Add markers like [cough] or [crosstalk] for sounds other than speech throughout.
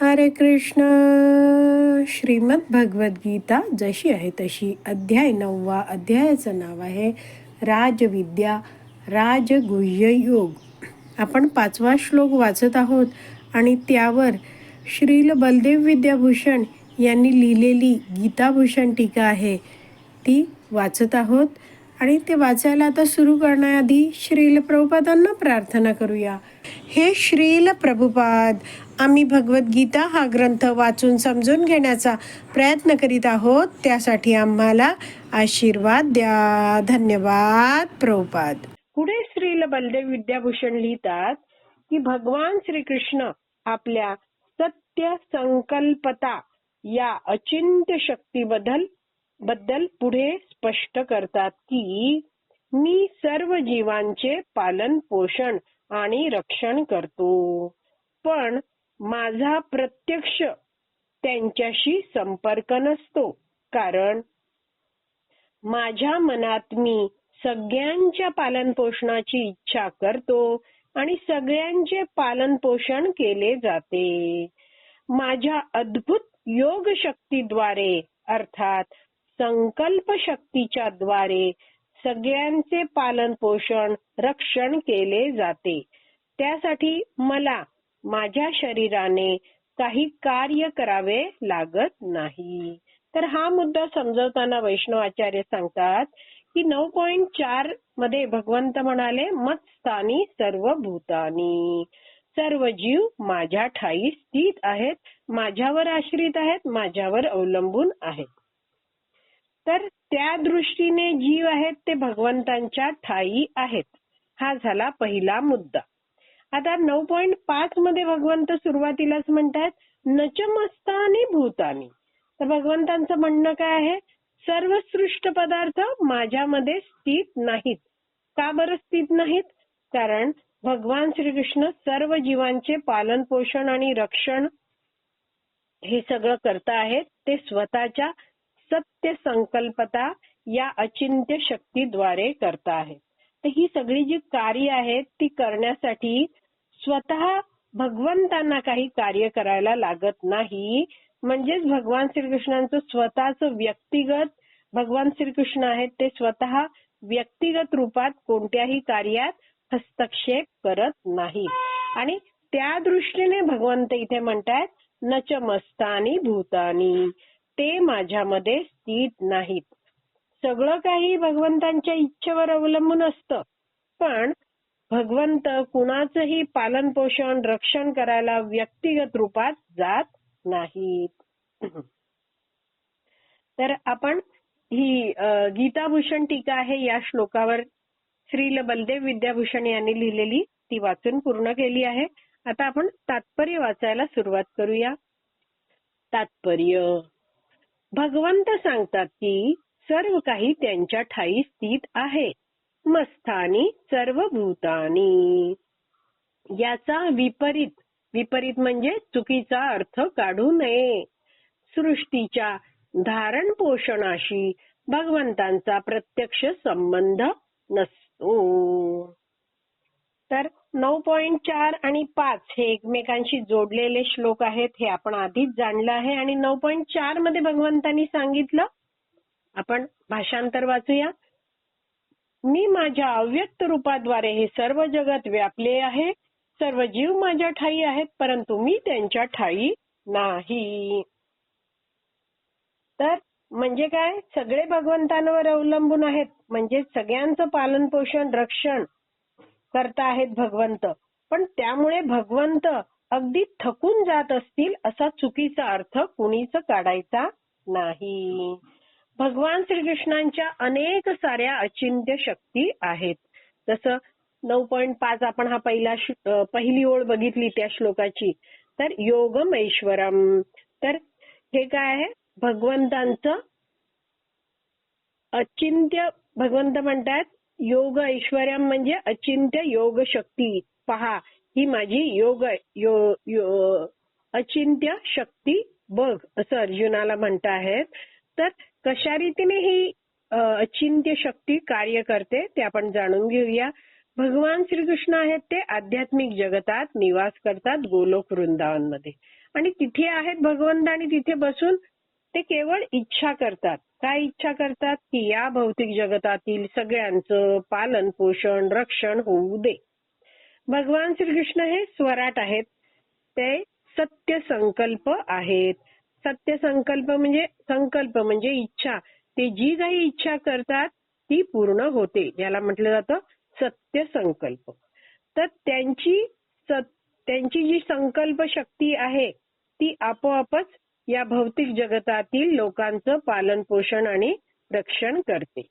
हरे कृष्ण. श्रीमद भगवद्गीता जशी आहे तशी अध्याय नववा अध्यायाचं नाव आहे राजविद्या राजगुह्य योग आपण पाचवा श्लोक वाचत आहोत आणि त्यावर श्रील बलदेव विद्याभूषण यांनी लिहिलेली गीताभूषण टीका आहे. ती वाचत आहोत. आणि ते वाचायला आता सुरू करण्याआधी श्रील प्रभुपादांना प्रार्थना करूया. हे श्रील प्रभुपाद आम्ही भगवद्गीता हा ग्रंथ वाचून समजून घेण्याचा प्रयत्न करीत आहोत. त्यासाठी आम्हाला आशीर्वाद द्या. धन्यवाद प्रभुपाद. पुढे श्रील बलदेव विद्याभूषण लिहितात की भगवान श्रीकृष्ण आपल्या सत्य संकल्पता या अचिंत्य शक्तीबद्दल बद्दल पुढे स्पष्ट करतात की मी सर्व जीवांचे पालन पोषण आणि रक्षण करतो. पण माझा प्रत्यक्ष त्यांच्याशी संपर्क नसतो. कारण माझ्या मनात मी सगळ्यांच्या पालन पोषणाची इच्छा करतो आणि सगळ्यांचे पालन पोषण केले जाते. माझ्या अद्भुत योग शक्तीद्वारे अर्थात संकल्प शक्तीच्या द्वारे सगळ्यांचे पालन पोषण रक्षण केले जाते. त्यासाठी मला माझ्या शरीराने काही कार्य करावे लागत नाही. तर हा मुद्दा समजवताना वैष्णवाचार्य सांगतात की नऊ पॉइंट चारमध्ये भगवंत म्हणाले मत्स्थानी सर्व भूतानी सर्व जीव माझ्या ठाई स्थित आहेत माझ्यावर आश्रित आहेत माझ्यावर अवलंबून आहेत. तर त्या दृष्टीने जीव आहेत ते भगवंतांच्या ठाई आहेत. हा झाला पहिला मुद्दा. आता नऊ पॉइंट पाच मध्ये भगवंत सुरुवातीलाच म्हणतात नचमस्तानी भूतानी. तर भगवंतांचं म्हणणं काय आहे? सर्व सृष्ट पदार्थ माझ्यामध्ये स्थित नाहीत. का बरं स्थित नाहीत? कारण भगवान श्रीकृष्ण सर्व जीवांचे पालन पोषण आणि रक्षण हे सगळं करता आहेत ते स्वतःच्या सत्य संकल्पता या अचिंत्य शक्तीद्वारे करता आहेत तर ही सगळी जी कार्य आहेत ती करण्यासाठी स्वतः भगवंतांना काही कार्य करायला लागत नाही. म्हणजेच भगवान श्रीकृष्णांचं स्वतःच व्यक्तिगत भगवान श्रीकृष्ण आहेत ते स्वतः व्यक्तिगत रूपात कोणत्याही कार्यात हस्तक्षेप करत नाही. आणि त्या दृष्टीने भगवंत इथे म्हणतात नच मस्तानी भूतानी. ते माझ्यामध्ये स्थित नाहीत. सगळं काही भगवंतांच्या इच्छेवर अवलंबून असतं. पण भगवंत कुणाचंही पालन पोषण रक्षण करायला व्यक्तिगत रूपात जात नाहीत. तर आपण ही गीताभूषण टीका आहे या श्लोकावर श्रील बलदेव विद्याभूषण यांनी लिहिलेली ती वाचून पूर्ण केली आहे. आता आपण तात्पर्य वाचायला सुरुवात करूया. तात्पर्य. भगवंत सांगतात की सर्व काही त्यांच्या ठाई स्थित आहे. मस्थानी सर्व भूतानी याचा विपरीत विपरीत म्हणजे चुकीचा अर्थ काढू नये. सृष्टीच्या धारण पोषणाशी भगवंतांचा प्रत्यक्ष संबंध नसतो. तर नऊ पॉईंट चार आणि पाच हे एकमेकांशी जोडलेले श्लोक आहेत हे आपण आधीच जाणलं आहे. आणि नऊ पॉईंट चारमध्ये भगवंतांनी सांगितलं आपण भाषांतर वाचूया. मी माझ्या अव्यक्त रूपाद्वारे हे सर्व जगत व्यापले आहे सर्व जीव माझ्या ठाई आहेत परंतु मी त्यांच्या ठाई नाही. तर म्हणजे काय? सगळे भगवंतांवर अवलंबून आहेत. म्हणजे सगळ्यांचं पालन पोषण रक्षण करता आहेत भगवंत. पण त्यामुळे भगवंत अगदी थकून जात असतील असा चुकीचा अर्थ कुणीच काढायचा नाही. भगवान श्रीकृष्णांच्या अनेक साऱ्या अचिंत्य शक्ती आहेत. जसं नऊ पॉईंट पाच आपण हा पहिला पहिली ओळ बघितली त्या श्लोकाची. तर योगम ऐश्वरम. तर हे काय आहे? भगवंतांचं अचिंत्य भगवंत म्हणतात योग ऐश्वर्यम म्हणजे अचिंत्य योग शक्ती. पहा ही माझी योग अचिंत्य शक्ती बघ असं अर्जुनाला म्हणता आहेत तर कशा रीतीने ही अचिंत्य शक्ती कार्य करते ते आपण जाणून घेऊया. भगवान श्रीकृष्ण आहेत ते आध्यात्मिक जगतात निवास करतात गोलोक वृंदावनमध्ये. आणि तिथे आहेत भगवंत आणि तिथे बसून ते केवळ इच्छा करतात. काय इच्छा करतात की या भौतिक जगतातील सगळ्यांचं पालन पोषण रक्षण होऊ दे. भगवान श्रीकृष्ण हे स्वराट आहेत. ते सत्य संकल्प आहेत. सत्य संकल्प म्हणजे संकल्प म्हणजे इच्छा. ते जी काही इच्छा करतात ती पूर्ण होते ज्याला म्हटलं जातं सत्य संकल्प. तर त्यांची त्यांची जी संकल्प शक्ती आहे ती आपोआपच या भौतिक जगतातील लोकांचं पालन पोषण आणि रक्षण करते.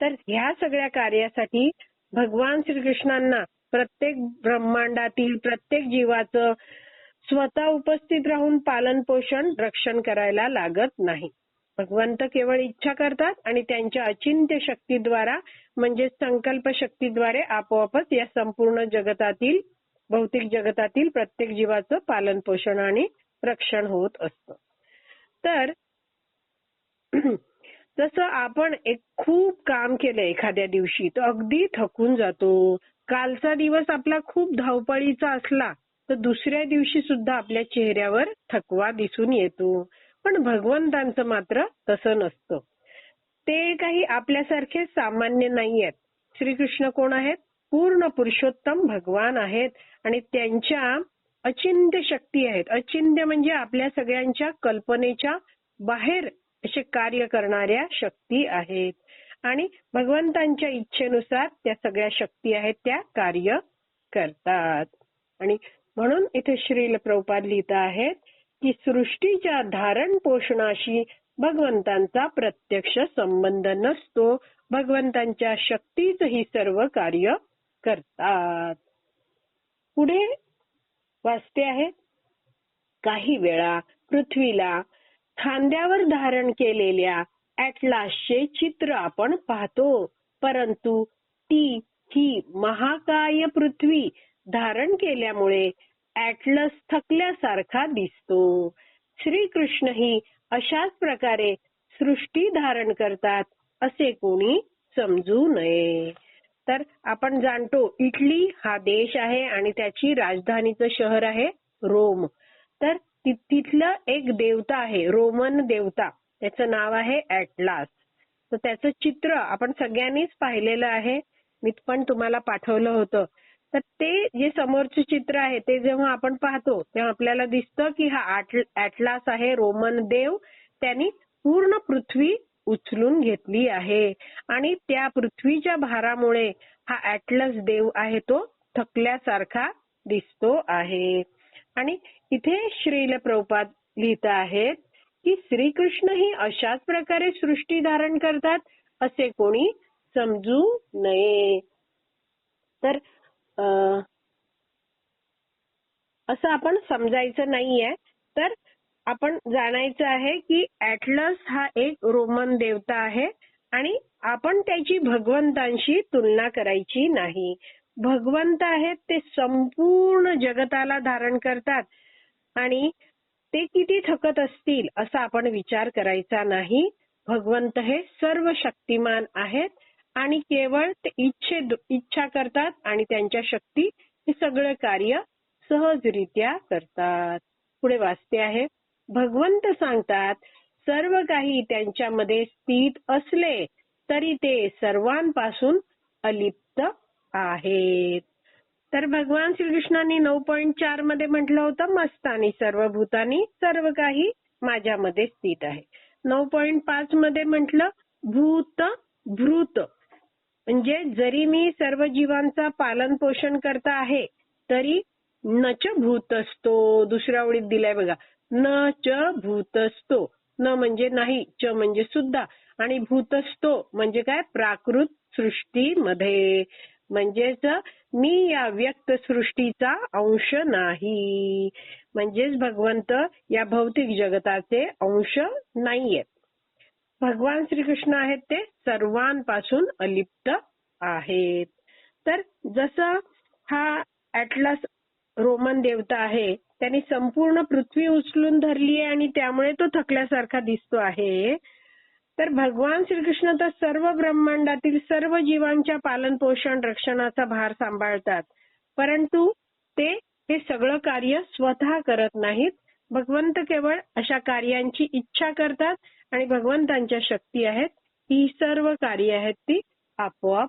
तर ह्या सगळ्या कार्यासाठी भगवान श्रीकृष्णांना प्रत्येक ब्रह्मांडातील प्रत्येक जीवाचं स्वतः उपस्थित राहून पालन पोषण रक्षण करायला लागत नाही. भगवंत केवळ इच्छा करतात आणि त्यांच्या अचिंत्य शक्तीद्वारा म्हणजे संकल्प शक्तीद्वारे आपोआपच या संपूर्ण जगतातील भौतिक जगतातील प्रत्येक जीवाचं पालन पोषण आणि रक्षण होत असतं. तर [clears throat] जसं आपण एक खूप काम केलं एखाद्या दिवशी तर अगदी थकून जातो. कालचा दिवस आपला खूप धावपळीचा असला तर दुसऱ्या दिवशी सुद्धा आपल्या चेहऱ्यावर थकवा दिसून येतो. पण भगवंतांचं मात्र तसं नसतं. ते काही आपल्यासारखे सामान्य नाही आहेत श्रीकृष्ण कोण आहेत? पूर्ण पुरुषोत्तम भगवान आहेत. आणि त्यांच्या अचिंत्य शक्ती आहेत. अचिंत्य म्हणजे आपल्या सगळ्यांच्या कल्पनेच्या बाहेर असे कार्य करणाऱ्या शक्ती आहेत. आणि भगवंतांच्या इच्छेनुसार त्या सगळ्या शक्ती आहेत त्या कार्य करतात. आणि म्हणून इथे श्रील प्रभुपाद लिहित आहेत की सृष्टीच्या धारण पोषणाशी भगवंतांचा प्रत्यक्ष संबंध नसतो. भगवंतांच्या शक्तीच ही सर्व कार्य करतात. पुढे वाचते आहे. काही वेळा पृथ्वीला खांद्यावर धारण केलेल्या ऍटलासचे चित्र आपण पाहतो. परंतु ती ही महाकाय पृथ्वी धारण केल्यामुळे ऍटलस थकल्यासारखा दिसतो. श्रीकृष्ण ही अशाच प्रकारे सृष्टी धारण करतात असे कोणी समजू नये. तर आपण जाणतो इटली हा देश आहे आणि त्याची राजधानीचं शहर आहे रोम. तर तिथलं एक देवता आहे रोमन देवता. त्याचं नाव आहे ऍटलास तर त्याचं चित्र आपण सगळ्यांनीच पाहिलेलं आहे. मी पण तुम्हाला पाठवलं होतं. तर ते जे समोरचे चित्र आहे ते जेव्हा आपण पाहतो तेव्हा आपल्याला दिसतं की हा ऍटलास आहे रोमन देव. त्यांनी पूर्ण पृथ्वी उचलून घेतली आहे. आणि त्या पृथ्वीच्या भारामुळे हा ऍटलस देव आहे तो थकल्यासारखा दिसतो आहे. आणि इथे श्रील प्रभुपाद लिहित आहेत की श्रीकृष्ण ही अशाच प्रकारे सृष्टी धारण करतात असे कोणी समजू नये. तर असं आपण समजायचं नाहीये. तर आपण जाणायचं आहे की ऍटलस हा एक रोमन देवता आहे आणि आपण त्याची भगवंतांशी तुलना करायची नाही. भगवंत आहेत ते संपूर्ण जगताला धारण करतात आणि ते किती थकत असतील असा आपण विचार करायचा नाही. भगवंत हे सर्व शक्तिमान आहेत आणि केवळ ते इच्छे इच्छा करतात आणि त्यांच्या शक्ती हे सगळं कार्य सहजरित्या करतात. पुढे वाचते आहे. भगवंत सांगतात सर्व काही त्यांच्यामध्ये स्थित असले तरी ते सर्वांपासून अलिप्त आहेत. तर भगवान श्रीकृष्णांनी नऊ पॉईंट चारमध्ये म्हटलं होतं मस्तानी सर्व भूतानी सर्व काही माझ्यामध्ये स्थित आहे. नऊ पॉईंट पाच मध्ये म्हटलं भूत भृत म्हणजे जरी मी सर्व जीवांचा पालन पोषण करता आहे तरी नच भूत असतो. दुसऱ्या ओळीत दिलाय बघा. न च भूतस्तो न म्हणजे नाही च म्हणजे सुद्धा. आणि भूतस्तो म्हणजे काय? प्राकृत सृष्टीमध्ये. म्हणजेच मी या व्यक्त सृष्टीचा अंश नाही. म्हणजेच भगवंत या भौतिक जगताचे अंश नाहीयेत. भगवान श्रीकृष्ण आहेत ते सर्वांपासून अलिप्त आहेत. तर जसं हा ऍटलस रोमन देवता आहे. त्यांनी संपूर्ण पृथ्वी उचलून धरली आहे आणि त्यामुळे तो थकल्यासारखा दिसतो आहे. तर भगवान श्रीकृष्ण तर सर्व ब्रह्मांडातील सर्व जीवांच्या पालन पोषण रक्षणाचा भार सांभाळतात. परंतु ते हे सगळं कार्य स्वतः करत नाहीत. भगवंत केवळ अशा कार्यांची इच्छा करतात आणि भगवंतांच्या शक्ती आहेत. ही सर्व कार्य आहेत ती आपोआप